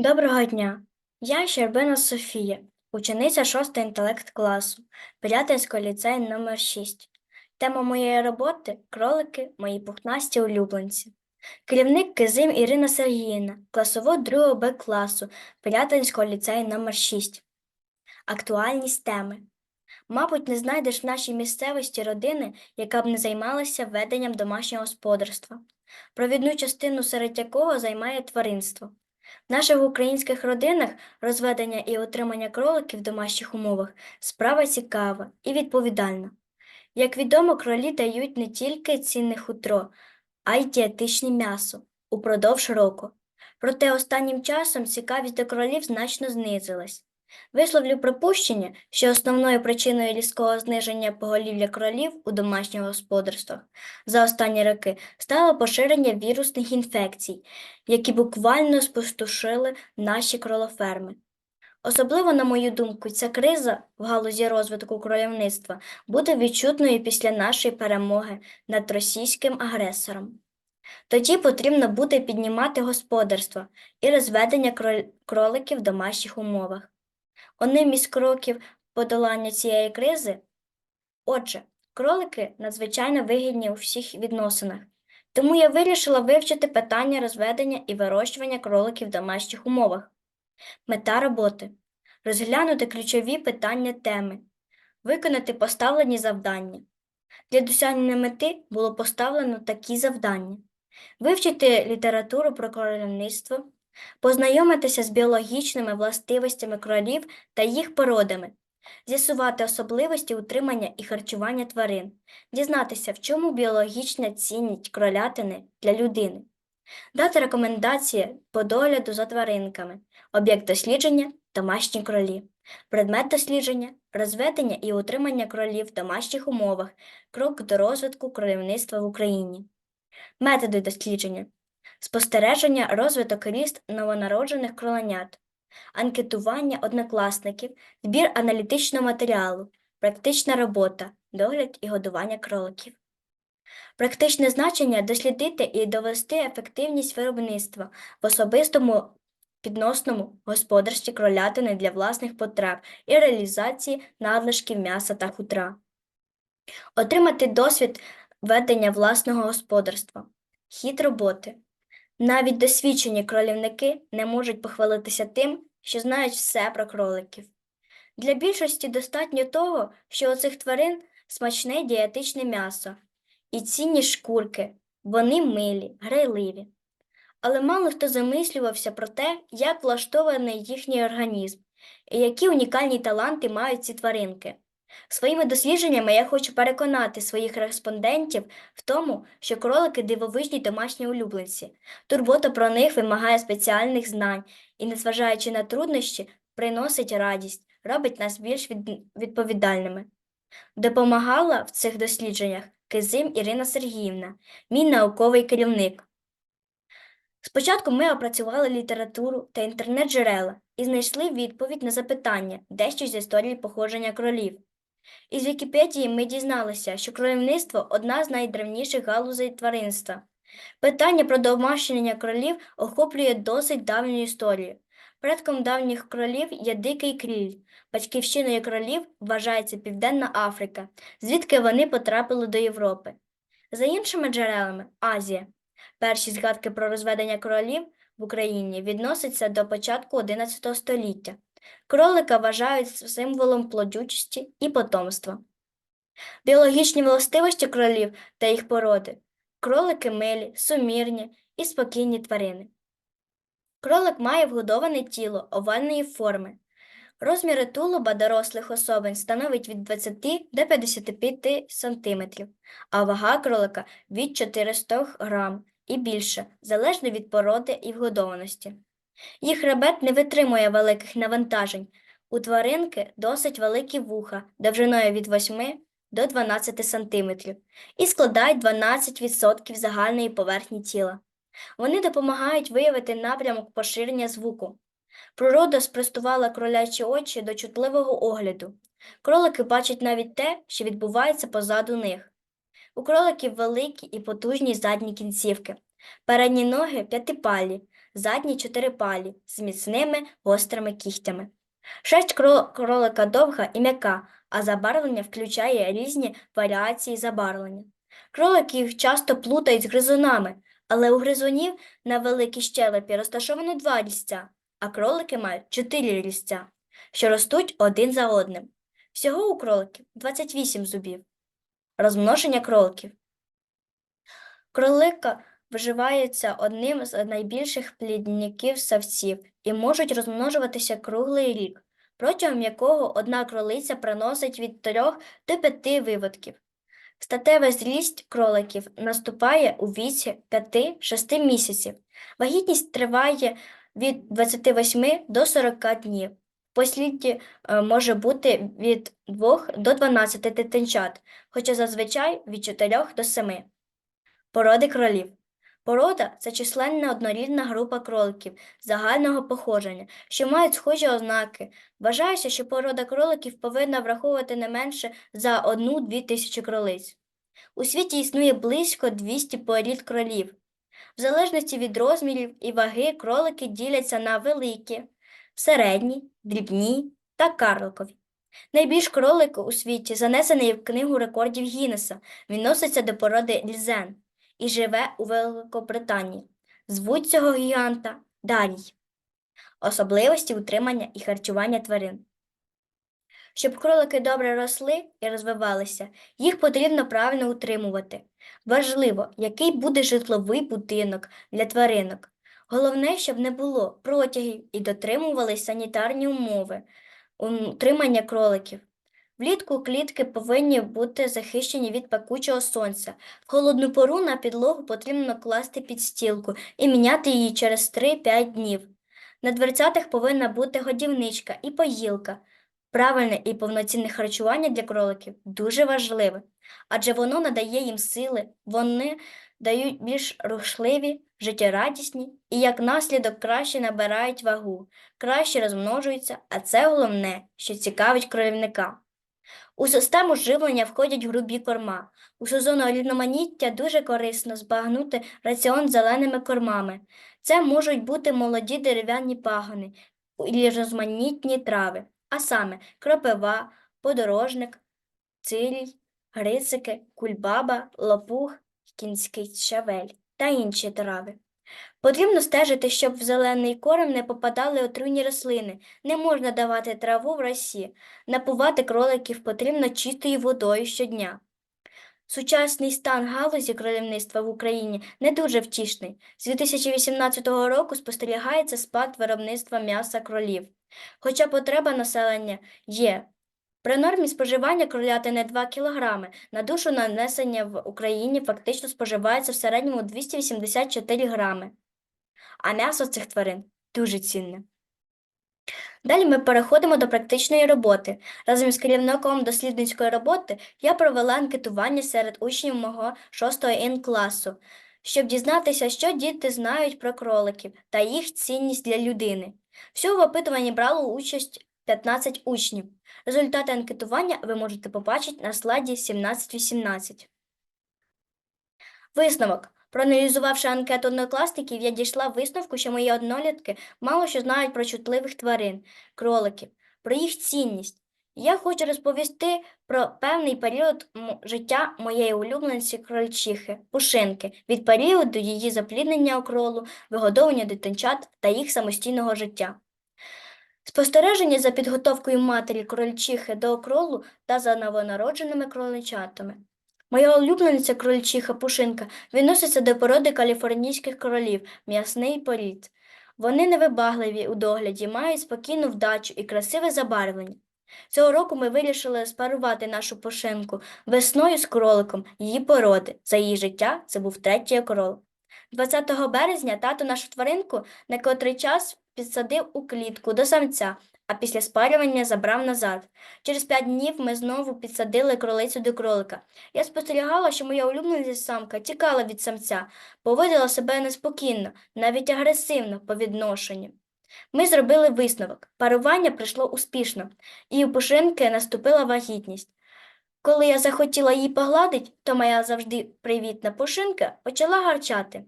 Доброго дня! Я Щербина Софія, учениця 6 інтелект класу Пирятинського ліцею номер 6 Тема моєї роботи кролики, мої пухнасті улюбленці. Керівник Кизим Ірина Сергіївна, класовод 2 Б класу Пирятинського ліцею номер 6 Актуальність теми. Мабуть, не знайдеш в нашій місцевості родини, яка б не займалася веденням домашнього господарства, провідну частину серед якого займає тваринство. В наших українських родинах розведення і отримання кроликів в домашніх умовах справа цікава і відповідальна. Як відомо, кролі дають не тільки цінне хутро, а й дієтичне м'ясо упродовж року. Проте останнім часом цікавість до кролів значно знизилась. Висловлю припущення, що основною причиною різкого зниження поголів'я кролів у домашніх господарствах за останні роки стало поширення вірусних інфекцій, які буквально спустошили наші кролоферми. Особливо, на мою думку, ця криза в галузі розвитку кролівництва буде відчутною після нашої перемоги над російським агресором. Тоді потрібно буде піднімати господарство і розведення кроликів в домашніх умовах. Одним із кроків подолання цієї кризи Отже, кролики надзвичайно вигідні у всіх відносинах, тому я вирішила вивчити питання розведення і вирощування кроликів в домашніх умовах. Мета роботи розглянути ключові питання теми, виконати поставлені завдання. Для досягнення мети було поставлено такі завдання: вивчити літературу про кролівництво, познайомитися з біологічними властивостями кролів та їх породами, з'ясувати особливості утримання і харчування тварин, дізнатися, в чому біологічна цінність кролятини для людини, дати рекомендації по догляду за тваринками, об'єкт дослідження домашні кролі, предмет дослідження, розведення і утримання кролів в домашніх умовах, крок до розвитку кролівництва в Україні, методи дослідження, спостереження, розвиток ріст новонароджених кроленят, анкетування однокласників, збір аналітичного матеріалу, практична робота, догляд і годування кроликів. Практичне значення дослідити і довести ефективність виробництва в особистому підносному господарстві кролятини для власних потреб і реалізації надлишків м'яса та хутра. Отримати досвід ведення власного господарства. Хід роботи. Навіть досвідчені кролівники не можуть похвалитися тим, що знають все про кроликів. Для більшості достатньо того, що у цих тварин смачне дієтичне м'ясо і цінні шкурки, вони милі, грайливі. Але мало хто замислювався про те, як влаштований їхній організм і які унікальні таланти мають ці тваринки. Своїми дослідженнями я хочу переконати своїх респондентів в тому, що кролики дивовижні домашні улюбленці. Турбота про них вимагає спеціальних знань і, незважаючи на труднощі, приносить радість, робить нас більш відповідальними. Допомагала в цих дослідженнях Кизим Ірина Сергіївна, мій науковий керівник. Спочатку ми опрацювали літературу та інтернет-джерела і знайшли відповідь на запитання дещо з історії походження кролів. Із Вікіпедії ми дізналися, що кролівництво – одна з найдревніших галузей тваринства. Питання про домашнення кролів охоплює досить давню історію. Предком давніх кролів є дикий кріль. Батьківщиною кролів вважається Південна Африка, звідки вони потрапили до Європи. За іншими джерелами – Азія. Перші згадки про розведення кролів в Україні відносяться до початку XI століття. Кролика вважають символом плодючості і потомства. Біологічні властивості кролів та їх породи. Кролики милі, сумірні і спокійні тварини. Кролик має вгодоване тіло овальної форми. Розміри тулуба дорослих особин становить від 20 до 55 см, а вага кролика від 400 грам і більше, залежно від породи і вгодованості. Їх хребет не витримує великих навантажень. У тваринки досить великі вуха довжиною від 8 до 12 см і складають 12% загальної поверхні тіла. Вони допомагають виявити напрямок поширення звуку. Природа спростувала кролячі очі до чутливого огляду. Кролики бачать навіть те, що відбувається позаду них. У кроликів великі і потужні задні кінцівки. Передні ноги п'ятипалі, задні чотирипалі з міцними гострими кігтями. Шерсть кролика довга і м'яка, а забарвлення включає різні варіації забарвлення. Кролики їх часто плутають з гризунами, але у гризунів на великій щелепі розташовано два різця, а кролики мають чотири різця, що ростуть один за одним. Всього у кроликів 28 зубів. Розмноження кроликів. Кролика вживається одним з найбільших плідників савців і можуть розмножуватися круглий рік, протягом якого одна кролиця приносить від 3 до 5 виводків. Статева зріст кроликів наступає у віці 5-6 місяців. Вагітність триває від 28 до 40 днів. В послідді е, може бути від 2 до 12 дитинчат, хоча зазвичай від 4 до 7. Породи кролів. Порода це численна однорідна група кроликів загального походження, що мають схожі ознаки. Вважається, що порода кроликів повинна враховувати не менше за 1-2 тисячі кролиць. У світі існує близько 200 порід кролів. В залежності від розмірів і ваги кролики діляться на великі, середні, дрібні та карликові. Найбільш кролик у світі занесений в книгу рекордів Гіннеса. Він носиться до породи льзен і живе у Великобританії. Звуть цього гіганта Дарій. Особливості утримання і харчування тварин. Щоб кролики добре росли і розвивалися, їх потрібно правильно утримувати. Важливо, який буде житловий будинок для тваринок. Головне, щоб не було протягів і дотримувались санітарні умови утримання кроликів. Влітку клітки повинні бути захищені від пекучого сонця. В холодну пору на підлогу потрібно класти підстілку і міняти її через 3-5 днів. На дверцятах повинна бути годівничка і поїлка. Правильне і повноцінне харчування для кроликів дуже важливе, адже воно надає їм сили, вони дають більш рушливі, життєрадісні і, як наслідок, краще набирають вагу, краще розмножуються, а це головне, що цікавить кролівника. У систему живлення входять грубі корма. У сезону різноманіття дуже корисно збагнути раціон зеленими кормами. Це можуть бути молоді дерев'яні пагони і різноманітні трави, а саме кропива, подорожник, цирій, грицики, кульбаба, лопух, кінський щавель та інші трави. Потрібно стежити, щоб в зелений корм не попадали отруйні рослини. Не можна давати траву в росі. Напувати кроликів потрібно чистою водою щодня. Сучасний стан галузі кролівництва в Україні не дуже втішний. З 2018 року спостерігається спад виробництва м'яса кролів. Хоча потреба населення є. При нормі споживання кролятини 2 кг на душу нанесення в Україні фактично споживається в середньому 284 грами. А м'ясо цих тварин дуже цінне. Далі ми переходимо до практичної роботи. Разом з керівником дослідницької роботи я провела анкетування серед учнів мого 6 Н класу, щоб дізнатися, що діти знають про кроликів та їх цінність для людини. Всього в опитуванні брало участь 15 учнів. Результати анкетування ви можете побачити на слайді 17-18. Висновок. Проаналізувавши анкету однокласників, я дійшла висновку, що мої однолітки мало що знають про чутливих тварин, кроликів, про їх цінність. Я хочу розповісти про певний період життя моєї улюбленці крольчихи, пушинки, від періоду її запліднення окролу, вигодовування дитинчат та їх самостійного життя. Спостереження за підготовкою матері крольчихи до окролу та за новонародженими кроличатами. Моя улюблениця крольчиха Пушинка відноситься до породи каліфорнійських кролів, м'ясний порід. Вони невибагливі у догляді, мають спокійну вдачу і красиве забарвлення. Цього року ми вирішили спарувати нашу пушинку весною з кроликом її породи. За її життя це був третій кролик. 20 березня тато нашу тваринку на котрий час підсадив у клітку до самця, а після спарювання забрав назад. Через п'ять днів ми знову підсадили кролицю до кролика. Я спостерігала, що моя улюблена самка тікала від самця, поводила себе неспокійно, навіть агресивно по відношенню. Ми зробили висновок. Парування пройшло успішно, і у пушинки наступила вагітність. Коли я захотіла її погладить, то моя завжди привітна пушинка почала гарчати.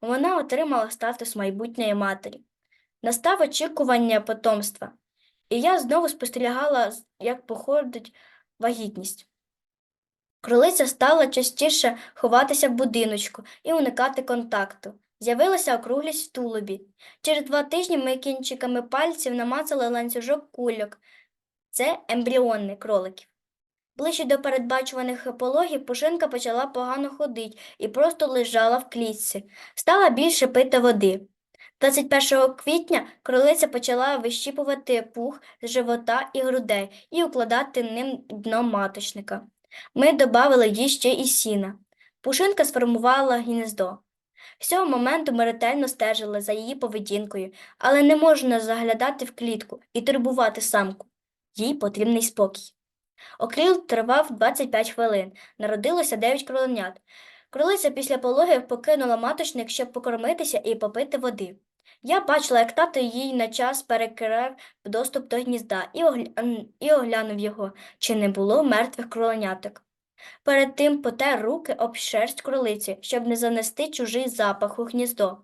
Вона отримала статус майбутньої матері. Настав очікування потомства, і я знову спостерігала, як походить вагітність. Кролиця стала частіше ховатися в будиночку і уникати контакту. З'явилася округлість в тулубі. Через два тижні ми кінчиками пальців намацали ланцюжок кульок. Це ембріони кроликів. Ближче до передбачуваних пологів пушинка почала погано ходити і просто лежала в клітці. Стала більше пити води. 21 квітня кролиця почала вищіпувати пух з живота і грудей і укладати ним дно маточника. Ми додали їй ще і сіна. Пушинка сформувала гніздо. З цього моменту ми ретельно стежили за її поведінкою, але не можна заглядати в клітку і турбувати самку. Їй потрібний спокій. Окріл тривав 25 хвилин. Народилося 9 кроленят. Кролиця після пологів покинула маточник, щоб покормитися і попити води. Я бачила, як тато їй на час перекрив доступ до гнізда і, огля... і оглянув його, чи не було мертвих кроленяток. Перед тим потер руки об шерсть кролиці, щоб не занести чужий запах у гніздо.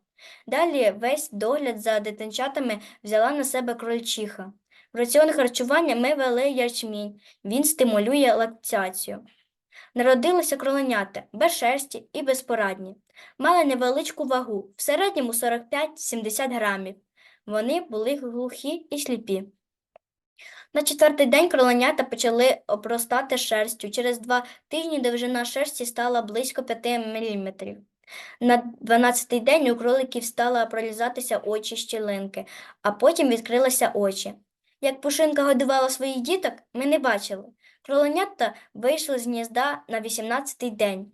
Далі весь догляд за дитинчатами взяла на себе крольчиха. В раціон харчування ми вели ячмінь, він стимулює лактацію. Народилися кроленята без шерсті і безпорадні. Мали невеличку вагу, в середньому 45-70 грамів. Вони були глухі і сліпі. На четвертий день кроленята почали обростати шерстю. Через два тижні довжина шерсті стала близько 5 мм. На 12-й день у кроликів стала пролізатися очі щілинки, а потім відкрилися очі. Як Пушинка годувала своїх діток, ми не бачили. Кроленята вийшли з гнізда на 18-й день.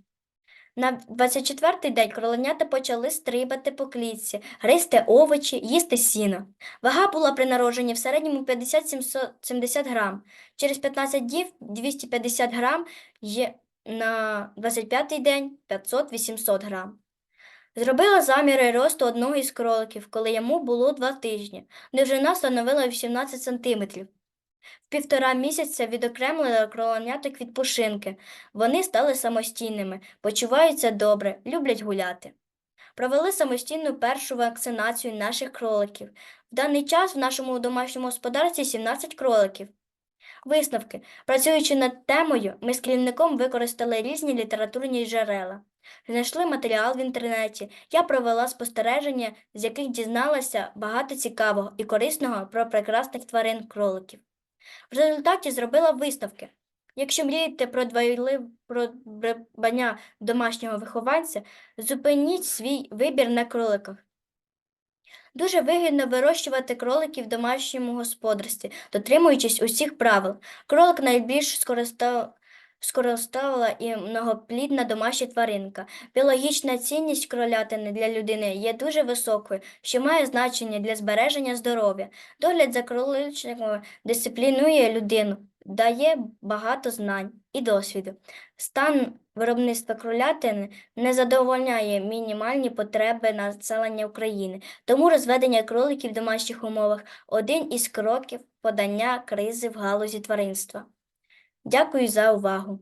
На 24-й день кроленята почали стрибати по клітці, гризти овочі, їсти сіно. Вага була при народженні в середньому 50-70 грам. Через 15 днів 250 грам є на 25-й день 500-800 грам. Зробила заміри росту одного із кроликів, коли йому було два тижні. Довжина становила 18 сантиметрів. В півтора місяця відокремлила кроленяток від пушинки. Вони стали самостійними, почуваються добре, люблять гуляти. Провели самостійну першу вакцинацію наших кроликів. В даний час в нашому домашньому господарстві 17 кроликів. Висновки. Працюючи над темою, ми з керівником використали різні літературні джерела. Знайшли матеріал в інтернеті. Я провела спостереження, з яких дізналася багато цікавого і корисного про прекрасних тварин кроликів. В результаті зробила висновки. Якщо мрієте про придбання домашнього вихованця, зупиніть свій вибір на кроликах. Дуже вигідно вирощувати кроликів в домашньому господарстві, дотримуючись усіх правил. Кролик найбільш скористав... скористала і многоплідна домашня тваринка. Біологічна цінність кролятини для людини є дуже високою, що має значення для збереження здоров'я. Догляд за кроличниками дисциплінує людину, дає багато знань і досвіду. Стан виробництва кролятини не задовольняє мінімальні потреби населення України, тому розведення кроликів в домашніх умовах один із кроків подання кризи в галузі тваринства. Дякую за увагу.